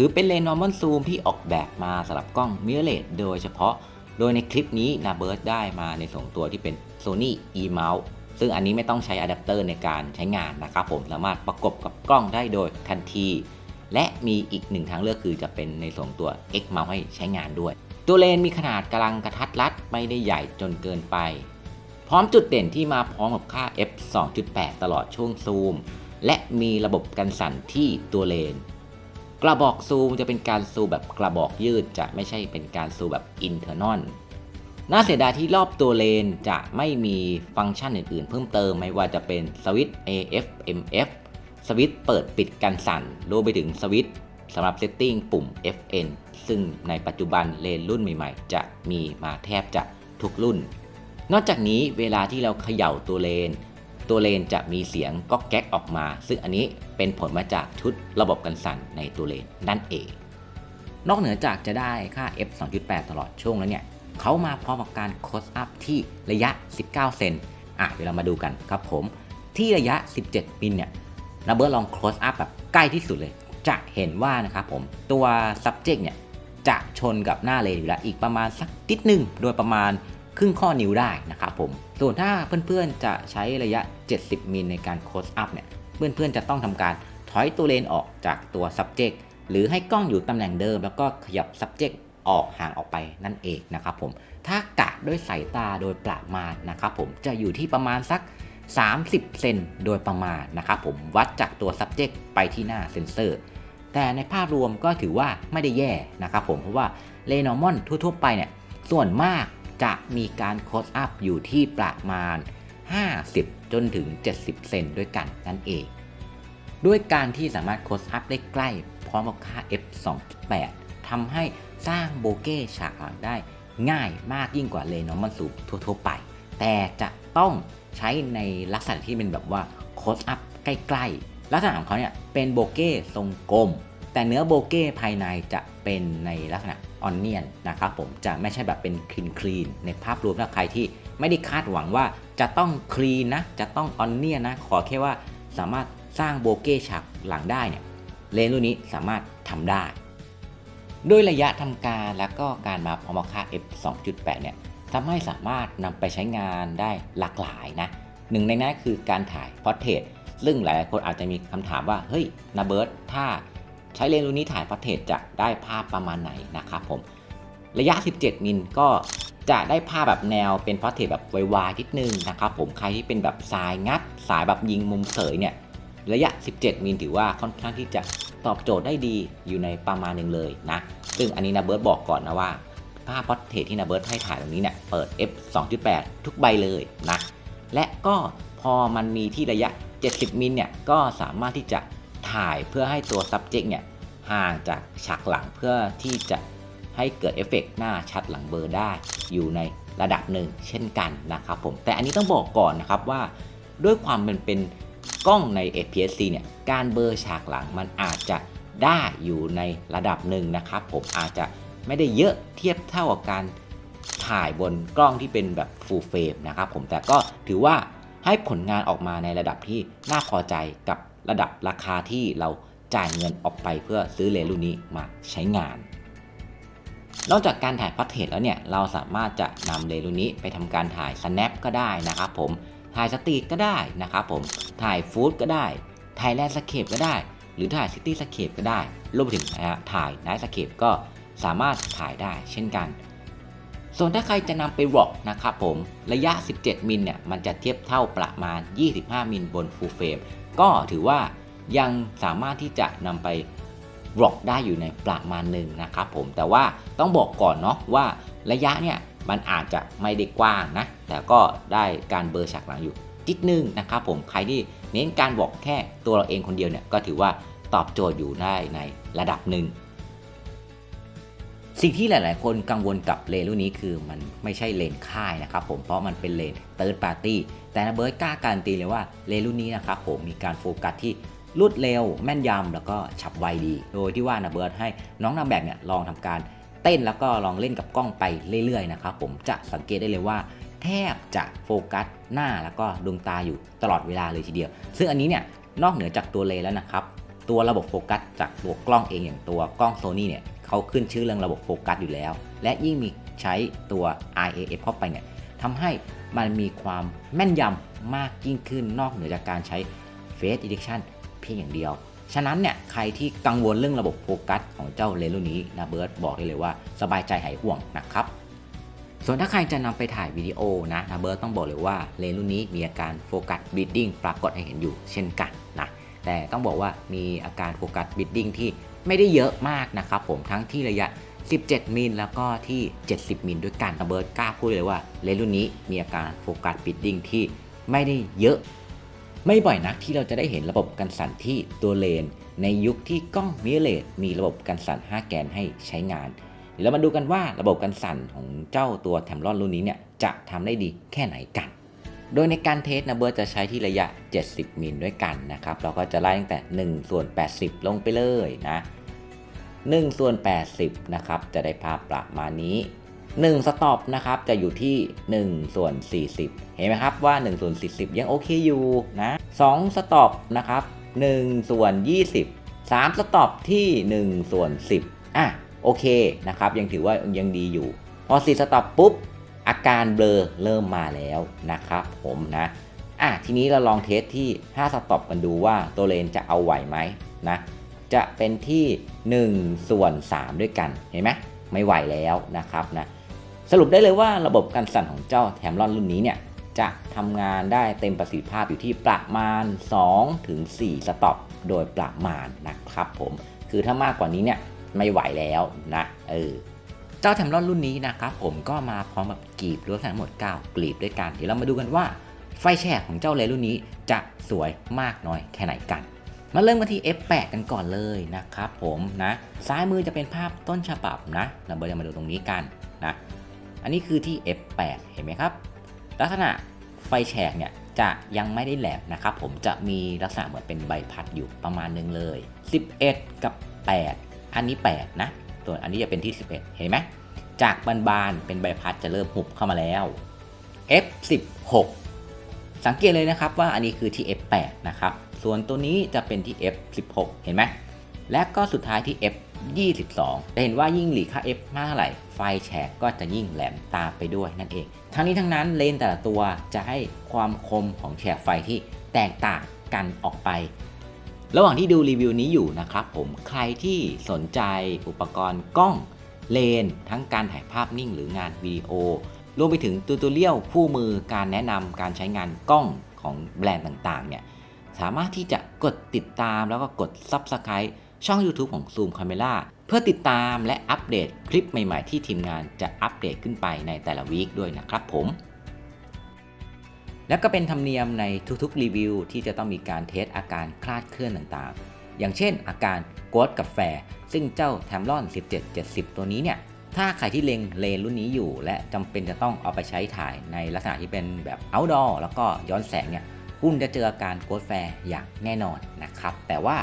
ถือเป็นเลนส์ normal zoom ที่ออกแบบมาสำหรับกล้อง mirrorless โดยเฉพาะ โดยในคลิปนี้นาเบิร์ดได้มาในส่งตัวที่เป็น Sony e mount ซึ่งอันนี้ไม่ต้องใช้อะแดปเตอร์ในการใช้งานนะครับผมสามารถประกบกับกล้องได้โดยทันที และมีอีกหนึ่งทางเลือกคือจะเป็นในส่วนตัว X mount ให้ใช้งานด้วย ตัวเลนส์มีขนาดกำลังกระทัดรัดไม่ได้ใหญ่จนเกินไป พร้อมจุดเด่นที่มาพร้อมกับค่า f 2.8 ตลอดช่วงซูม และมีระบบกันสั่นที่ตัวเลน กระบอกซูมจะเป็นการซูมแบบกระบอกยืดจะไม่ใช่เป็นการซูมแบบอินเทอร์นอลน่าเสียดายที่รอบตัวเลนจะไม่มีฟังก์ชันอื่นๆ เพิ่มเติมไม่ว่าจะเป็นสวิตช์ AF MF สวิตช์เปิดปิดกันสั่นรวมไปถึงสวิตช์สำหรับเซตติ้งปุ่ม FN ซึ่งในปัจจุบันเลนรุ่นใหม่ๆ จะมีมาแทบจะทุกรุ่น นอกจากนี้เวลาที่เราเขย่าตัวเลน ตัวเลนจะมีเสียงก๊อกแก๊กออกมา ซึ่งอันนี้เป็นผลมาจากชุดระบบกันสั่นในตัวเลนนั่นเอง นอกเหนือจากจะได้ค่า f 2.8 ตลอดช่วงแล้วเนี่ยเขามาพร้อมกับการโคสอัพที่ระยะ 19 เซนอะเดี๋ยวเรามาดูกันครับผม ที่ระยะ 17 มิลเนี่ยนาเบิร์ลองโคสอัพแบบใกล้ที่สุดเลย จะเห็นว่านะครับผมตัว subject เนี่ยจะชนกับหน้าเลนอยู่แล้วอีกประมาณสักนิดหนึ่งโดยประมาณ ครึ่งข้อนิ้วได้นะครับผม ส่วนถ้าเพื่อนๆจะใช้ระยะ 70 มิลในการโคสอัพเนี่ย เพื่อนๆจะต้องทำการถอยตัวเลนออกจากตัว subject หรือให้กล้องอยู่ตำแหน่งเดิม แล้วก็ขยับ subject ออกห่างออกไปนั่นเองนะครับผม ถ้ากะด้วยสายตาโดยประมาณนะครับผมจะอยู่ที่ประมาณสัก 30 เซนโดยประมาณนะครับผมวัดจากตัว subject ไปที่หน้าเซนเซอร์ แต่ในภาพรวมก็ถือว่าไม่ได้แย่นะครับผมเพราะว่าเลนอมอนทั่วๆไปเนี่ยส่วนมาก จะมีการโคสอัพอยู่ที่ประมาณ 50 จนถึง 70 เซนด้วยกันนั่นเอง ด้วยการที่สามารถโคสอัพได้ใกล้พร้อมกับค่า f 2.8 ทำให้สร้างโบเก้ฉากหลังได้ง่ายมากยิ่งกว่าเลนอมอนสูงทั่วๆไป แต่จะต้องใช้ในลักษณะที่เป็นแบบว่าโคสอัพใกล้ๆ ลักษณะของเขาเนี่ยเป็นโบเก้ทรงกลม แต่เนื้อโบเก้ภายในจะเป็นในลักษณะ ออนเนียนนะครับผมจะไม่ใช่แบบเป็นคลีนคลีนในภาพรวมถ้าใครที่ไม่ได้คาดหวังว่าจะต้องคลีนนะ จะต้องออนเนียนนะ ขอแค่ว่าสามารถสร้างโบเก้ฉากหลังได้เนี่ยเลนส์รุ่นนี้สามารถทำได้ ด้วยระยะทำการและก็การมาพอมกค่า f 2.8 เนี่ยทำให้สามารถนำไปใช้งานได้หลากหลายนะหนึ่งในนั้นคือการถ่ายพอร์เทรตซึ่งหลายๆคนอาจจะมีคำถามว่าเฮ้ยนาเบิร์ตถ้า ใช้เลนส์รุ่นนี้ถ่ายพอร์เทรตจะได้ภาพประมาณไหนนะครับผมระยะ 17 มิลก็จะได้ภาพแบบแนวเป็นพอร์เทรตแบบวายๆนิดนึงนะครับผมใครที่เป็นแบบสายงัด สายแบบยิงมุมเสยเนี่ยระยะ 17 มิลถือว่าค่อนข้างที่จะตอบโจทย์ได้ดีอยู่ในประมาณหนึ่งเลยนะ ซึ่งอันนี้นาเบิร์ตบอกก่อนนะว่าภาพพอร์เทรตที่นาเบิร์ตให้ถ่ายตรงนี้เนี่ยเปิด f 2.8 ทุกใบเลยนะและก็พอมันมีที่ระยะ 70 มิลเนี่ยก็สามารถที่จะ ถ่ายเพื่อให้ตัว subject เนี่ยห่างจากฉากหลังเพื่อที่จะให้เกิดเอฟเฟกต์หน้าชัดหลังเบลอร์ได้อยู่ในระดับหนึ่งเช่นกันนะครับผมแต่อันนี้ต้องบอกก่อนนะครับว่า ด้วยความเป็นเป็นกล้องใน APS-C เนี่ยการเบลอร์ฉากหลังมันอาจจะได้อยู่ในระดับหนึ่งนะครับผมอาจจะไม่ได้เยอะเทียบเท่ากับการถ่ายบนกล้องที่เป็นแบบ full frame นะครับผมแต่ก็ถือว่าให้ผลงานออกมาในระดับที่น่าพอใจกับ ระดับราคาที่เราจ่ายเงินออกไปเพื่อซื้อเลนส์รุ่นนี้มาใช้งาน นอกจากการถ่ายพอร์เทรตแล้วเนี่ยเราสามารถจะนำเลนส์รุ่นนี้ไปทำการถ่าย snap ก็ได้นะครับผมถ่ายสตรีทก็ได้นะครับผมถ่ายฟู้ดก็ได้ ถ่ายแลนด์สเคปก็ได้ หรือถ่ายซิตี้สเคปก็ได้รวมไปถึงนะฮะถ่ายไนท์สเคปก็สามารถถ่ายได้เช่นกัน ส่วนถ้าใครจะนำไปร็อกนะครับผม ระยะ 17 มิลเนี่ย มันจะเทียบเท่าประมาณ 25 มิลบน full frame ก็ถือว่ายังสามารถที่จะนำไปร็อกได้อยู่ในประมาณหนึ่งนะครับผมแต่ว่าต้องบอกก่อนเนาะว่าระยะเนี่ยมันอาจจะไม่ได้กว้างนะ แต่ก็ได้การเบอร์ฉากหลังอยู่นิดนึงนะครับผมใครที่เน้นการบอกแค่ตัวเราเองคนเดียวเนี่ยก็ถือว่าตอบโจทย์อยู่ได้ในระดับหนึ่ง สิ่งที่หลาย ๆ คนกังวลกับเลนรุ่นนี้คือมันไม่ใช่เลนค่ายนะครับผมเพราะมันเป็นเลนเติร์ดปาร์ตี้แต่นะเบิร์ดกล้าการันตีเลยว่าเลนรุ่นนี้นะครับผมมีการโฟกัสที่รวดเร็วแม่นยำแล้วก็ฉับไวดี โดยที่ว่านะเบิร์ดให้น้องนางแบบเนี่ยลองทำการเต้นแล้วก็ลองเล่นกับกล้องไปเรื่อย ๆ นะครับผมจะสังเกตได้เลยว่า แทบจะโฟกัสหน้าแล้วก็ดวงตาอยู่ตลอดเวลาเลยทีเดียว ซึ่งอันนี้เนี่ยนอกเหนือจากตัวเลนแล้วนะครับตัวระบบโฟกัสจากตัวกล้องเองอย่างตัวกล้องโซนี่เนี่ย เขาขึ้นชื่อเรื่องระบบโฟกัสอยู่แล้ว และยิ่งมีใช้ตัว IAF เข้าไปเนี่ยทำให้มันมีความแม่นยำมากยิ่งขึ้นนอกเหนือจากการใช้ Face Detection เพียงอย่างเดียว ฉะนั้นเนี่ยใครที่กังวลเรื่องระบบโฟกัสของเจ้าเลนส์รุ่นนี้นะเบิร์ดบอกได้เลยว่าสบายใจหายห่วงนะครับส่วนถ้าใครจะนำไปถ่ายวิดีโอนะนะเบิร์ดต้องบอกเลยว่าเลนส์รุ่นนี้มีอาการโฟกัสบิดดิ้งปรากฏให้เห็นอยู่เช่นกันนะแต่ต้องบอกว่ามีอาการโฟกัสบิดดิ้งที่ ไม่ได้เยอะมากนะครับผมทั้งที่ระยะ 17 มิลแล้วก็ที่ 70 มิลด้วยกันเบิร์ดกล้าพูดเลยว่าเลนส์รุ่นนี้มีอาการโฟกัสบิดดิ้งที่ไม่ได้เยอะ ไม่บ่อยนักที่เราจะได้เห็นระบบกันสั่นที่ตัวเลน ในยุคที่กล้องมิเรเลสมีระบบกันสั่น 5 แกนให้ใช้งานเดี๋ยวเรามาดูกันว่าระบบกันสั่นของเจ้าตัวแทมลอนรุ่นนี้เนี่ยจะทำได้ดีแค่ไหนกัน โดยในการเทสนะเบิร์ดจะใช้ที่ระยะ 70 มิลด้วยกันนะครับ เราก็จะไล่ตั้งแต่ 1 ส่วน 80 ลงไปเลยนะ 1 ส่วน 80 นะครับ จะได้ภาพประมาณนี้ 1 สต็อปนะครับ จะอยู่ที่ 1 ส่วน 40 เห็นไหมครับว่า 1 ส่วน 40 ยังโอเคอยู่นะ2สต็อปนะครับ 1 ส่วน 20 3 สต็อปที่ 1 ส่วน 10 อะ โอเคนะครับ ยังถือว่ายังดีอยู่ พอ 4 สต็อปปุ๊บ อาการเบลอเริ่มมาแล้วนะครับผมนะอะทีนี้เราลองเทสที่ 5 สต็อปกันดูว่าตัวเลนจะเอาไหวไหมนะ จะเป็นที่ 1 ส่วน 3 ด้วยกันเห็นไหมไม่ไหวแล้วนะครับนะสรุปได้เลยว่าระบบการสั่นของเจ้าแถมลอนรุ่นนี้เนี่ยจะทำงานได้เต็มประสิทธิภาพอยู่ที่ประมาณ2ถึง4สต็อปโดยประมาณนะครับผมคือถ้ามากกว่านี้เนี่ยไม่ไหวแล้วนะเออเจ้าแถมลอนรุ่นนี้นะครับผมก็มาพร้อมกับกลีบรวมทั้งหมด 9 กลีบด้วยกัน เดี๋ยวเรามาดูกันว่าไฟแฉกของเจ้าเลนรุ่นนี้จะสวยมากน้อยแค่ไหนกัน มาเริ่มกันที่ F8 กันก่อนเลยนะครับผมนะซ้ายมือจะเป็นภาพต้นฉบับนะเราจะมาดูตรงนี้กันนะอันนี้คือที่ F8 เห็นไหมครับ ลักษณะไฟแฉกเนี่ยจะยังไม่ได้แหลมนะครับผมจะมีลักษณะเหมือนเป็นใบพัดอยู่ประมาณนึงเลย 11 กับ 8 อันนี้ 8 นะส่วนอันนี้จะเป็นที่ 11 เห็นไหมจากบานๆเป็นใบพัดจะเริ่มหุบเข้ามาแล้ว F16 สังเกตเลยนะครับว่าอันนี้คือที่ F8 นะครับ ส่วนตัวนี้จะเป็นที่ F16 เห็นไหม และก็สุดท้ายที่ F22 จะเห็นว่ายิ่งหลีค่า F มากเท่าไหร่ ไฟแฉกก็จะยิ่งแหลมตามไปด้วยนั่นเอง ทั้งนี้ทั้งนั้นเลนแต่ละตัวจะให้ความคมของแฉกไฟที่แตกต่างกันออกไประหว่างที่ดูรีวิวนี้อยู่นะครับผมใครที่สนใจอุปกรณ์กล้องเลน ทั้งการถ่ายภาพนิ่งหรืองานวิดีโอ รวมไปถึงตูตูเรียลคู่มือการแนะนำการใช้งานกล้องของแบรนด์ต่างๆเนี่ย สามารถที่จะกดติดตามแล้วก็กด Subscribe ช่อง YouTube ของ Zoom Camera เพื่อติดตามและอัปเดตคลิปใหม่ๆ ที่ทีมงานจะอัปเดตขึ้นไปในแต่ละวีคด้วยนะครับผม แล้วก็เป็นธรรมเนียมในทุกๆรีวิว ที่จะต้องมีการเทสอาการคลาดเคลื่อนต่างๆ อย่างเช่น อาการโกดกับแฟซึ่งเจ้าแทมลอน 1770 ตัวนี้เนี่ยถ้าใครที่เล็งเลนรุ่นนี้อยู่ และจำเป็นจะต้องเอาไปใช้ถ่ายในลักษณะที่เป็นแบบ outdoor แล้วก็ย้อนแสงเนี่ย คุณจะเจออาการโกดแฟร์อย่างแน่นอนนะครับ แต่ว่า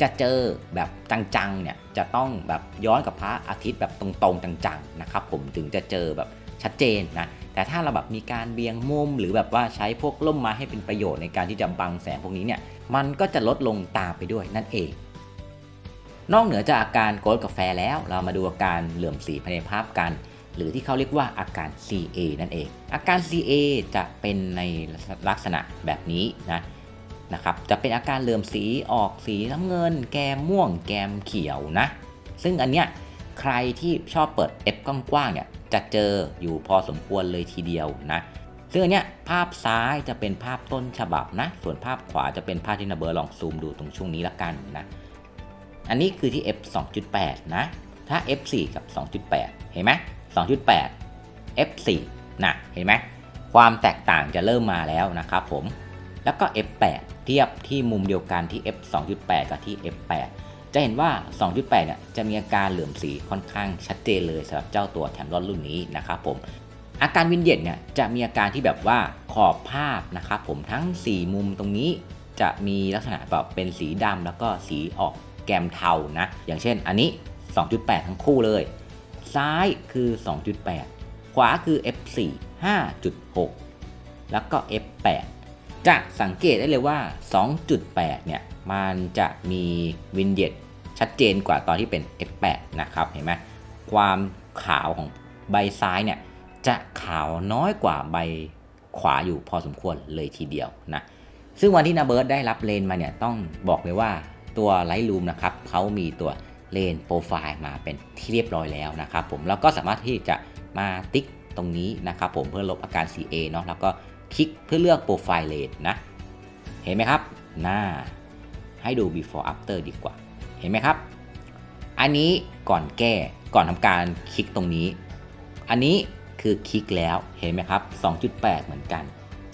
จะเจอแบบจังๆเนี่ยจะต้องแบบย้อนกับพระอาทิตย์แบบตรงๆจังๆนะครับผมถึงจะเจอแบบชัดเจนนะแต่ถ้าเราแบบมีการเบียงมุม หรือแบบว่าใช้พวกล่มม้ให้เป็นประโยชน์ในการที่จะบังแสงพวกนี้เนี่ยมันก็จะลดลงตามไปด้วยนั่นเอง นอกเหนือจากอาการโกดกาแฟแล้ว เรามาดูอาการเหลื่อมสีภายในภาพกัน หรือที่เขาเรียกว่าอาการ CA นั่นเอง อาการ CA จะเป็นในลักษณะแบบนี้นะนะครับจะเป็นอาการเหลื่อมสีออกสีน้ำเงิน แกมม่วง แกมเขียวนะ ซึ่งอันเนี้ยใครที่ชอบเปิด F กว้างๆเนี่ยจะเจออยู่พอสมควรเลยทีเดียวนะซึ่งอันเนี้ยภาพซ้ายจะเป็นภาพต้นฉบับนะ ส่วนภาพขวาจะเป็นภาพที่นาเบอร์ลองซูมดูตรงช่วงนี้ละกันนะ อันนี้คือที่ f 2.8 นะ ถ้า f 4กับ 2.8 เห็นไหม 2.8 f 4 นะเห็นไหมความแตกต่างจะเริ่มมาแล้วนะครับผมแล้วก็ f 8 เทียบที่มุมเดียวกันที่ f 2.8 กับที่ f 8 จะเห็นว่า 2.8 เนี่ยจะมีอาการเหลื่อมสีค่อนข้างชัดเจนเลยสำหรับเจ้าตัวแถมรอนรุ่นนี้นะครับผมอาการวินเยตเนี่ยจะมีอาการที่แบบว่าขอบภาพนะครับผมทั้ง 4 มุมตรงนี้จะมีลักษณะแบบเป็นสีดำแล้วก็สีออกแกมเทานะอย่างเช่นอันนี้ 2.8 ทั้งคู่เลย ซ้ายคือ 2.8 ขวาคือ F4 5.6 แล้วก็ F8 จะสังเกตได้เลยว่า 2.8 เนี่ย มันจะมีวินเยตชัดเจนกว่าตอนที่เป็น F8 นะครับ เห็นไหมความขาวของใบซ้ายเนี่ย จะขาวน้อยกว่าใบขวาอยู่พอสมควรเลยทีเดียวนะ ซึ่งวันที่นาเบิร์ดได้รับเลนมาเนี่ย ต้องบอกเลยว่าตัว Lightroom นะครับเขามีตัว เลนโปรไฟล์มาเป็นที่เรียบร้อยแล้วนะครับผมแล้วก็สามารถที่จะมาติ๊กตรงนี้นะครับผมเพื่อลบอาการ CA เนาะแล้วก็คลิกเพื่อเลือกโปรไฟล์เลนนะ เห็นไหมครับหน้าให้ดู before after ดีกว่า เห็นไหมครับ อันนี้ก่อนแก้ก่อนทำการคลิกตรงนี้ อันนี้คือคลิกแล้วเห็นไหมครับ 2.8 เหมือนกัน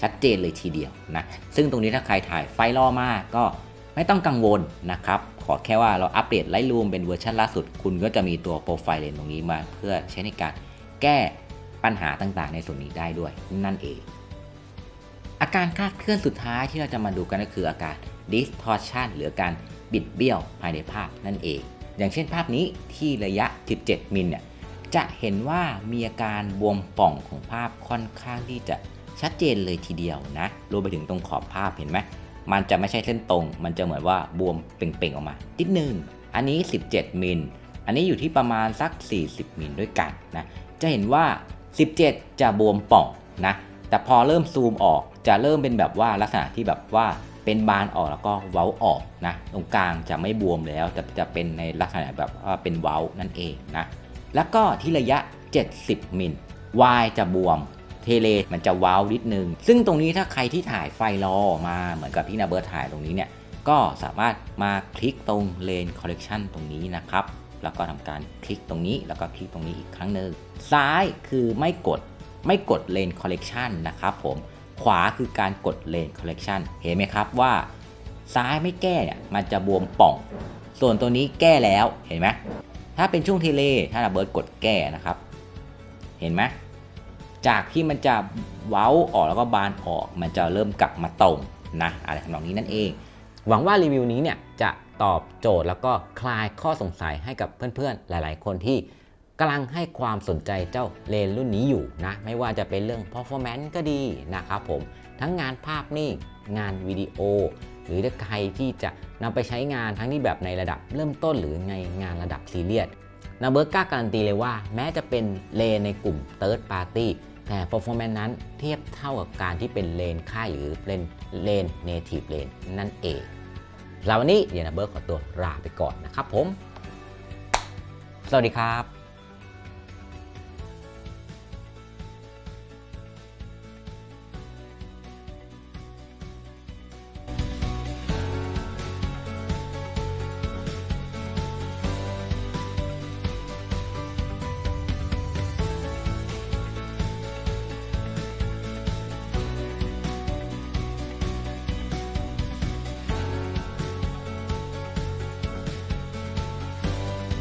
ชัดเจนเลยทีเดียวนะ ซึ่งตรงนี้ถ้าใครถ่ายไฟล์ล่อมากก็ ไม่ต้องกังวลนะครับ ขอแค่ว่าเราอัปเดต Lightroom เป็นเวอร์ชันล่าสุด คุณก็จะมีตัวโปรไฟล์เลนตรงนี้มาเพื่อใช้ในการแก้ปัญหาต่างๆ ในส่วนนี้ได้ด้วยนั่นเอง อาการคลาดเคลื่อนสุดท้ายที่เราจะมาดูกันก็คืออาการ distortion หรือการบิดเบี้ยวภายในภาพนั่นเอง อย่างเช่นภาพนี้ที่ระยะ 17 มิลเนี่ยจะเห็นว่ามีอาการบวมป่องของภาพค่อนข้างที่จะชัดเจนเลยทีเดียวนะรวมไปถึงตรงขอบภาพเห็นไหม มันจะไม่ใช่เส้นตรง มันจะเหมือนว่าบวมเป่งๆออกมานิดนึง อันนี้ 17 มิล อันนี้อยู่ที่ประมาณสัก 40 มิลด้วยกันนะ จะเห็นว่า 17 จะบวมป่องนะ แต่พอเริ่มซูมออกจะเริ่มเป็นแบบว่าลักษณะที่แบบว่าเป็นบานออกแล้วก็เว้าออกนะ ตรงกลางจะไม่บวมแล้วแต่จะเป็นในลักษณะแบบว่าเป็นเว้านั่นเองนะ แล้วก็ที่ระยะ 70 มิล Y จะบวม เทเลมันจะว้าวนิดนึง ซึ่งตรงนี้ถ้าใครที่ถ่ายไฟรอมาเหมือนกับที่นาเบิร์ตถ่ายตรงนี้เนี่ยก็สามารถมาคลิกตรงเลนคอลเล t ชันตรงนี้นะครับแล้วก็ทำการคลิกตรงนี้แล้วก็คลิกตรงนี้อีกครั้งหนึ่งซ้ายคือไม่กดไม่กดเลนคอลเล t ชันนะครับผมขวาคือการกดเลนคอลเล t ชันเห็นไหมครับว่าซ้ายไม่แก้เนี่ยมันจะบวมป่อง ส่วนตัวนี้แก้แล้วเห็นไหมถ้าเป็นช่วงเทเลถ้านาเบิร์ตกดแก้นะครับ เห็นไหม จากที่มันจะเว้าออกแล้วก็บานออกมันจะเริ่มกลับมาตรงนะอะไรทำนองนี้นั่นเอง หวังว่ารีวิวนี้เนี่ยจะตอบโจทย์แล้วก็คลายข้อสงสัยให้กับเพื่อนๆ หลายๆ คนที่กำลังให้ความสนใจเจ้าเลนรุ่นนี้อยู่นะ ไม่ว่าจะเป็นเรื่อง performance ก็ดีนะครับผม ทั้งงานภาพนิ่งงานวิดีโอ หรือถ้าใครที่จะนำไปใช้งานทั้งที่แบบในระดับเริ่มต้นหรือในงานระดับซีเรียสนาเบิร์กกล้าการันตีเลยว่า แม้จะเป็นเลนในกลุ่ม Third Party แต่ performance นั้นเทียบเท่ากับการที่เป็นเลนค่ายหรือเป็นเลน native เลนนั่นเองสำหรับวันนี้เดียนาเบิร์กขอตัวลาไปก่อนนะครับผม สวัสดีครับ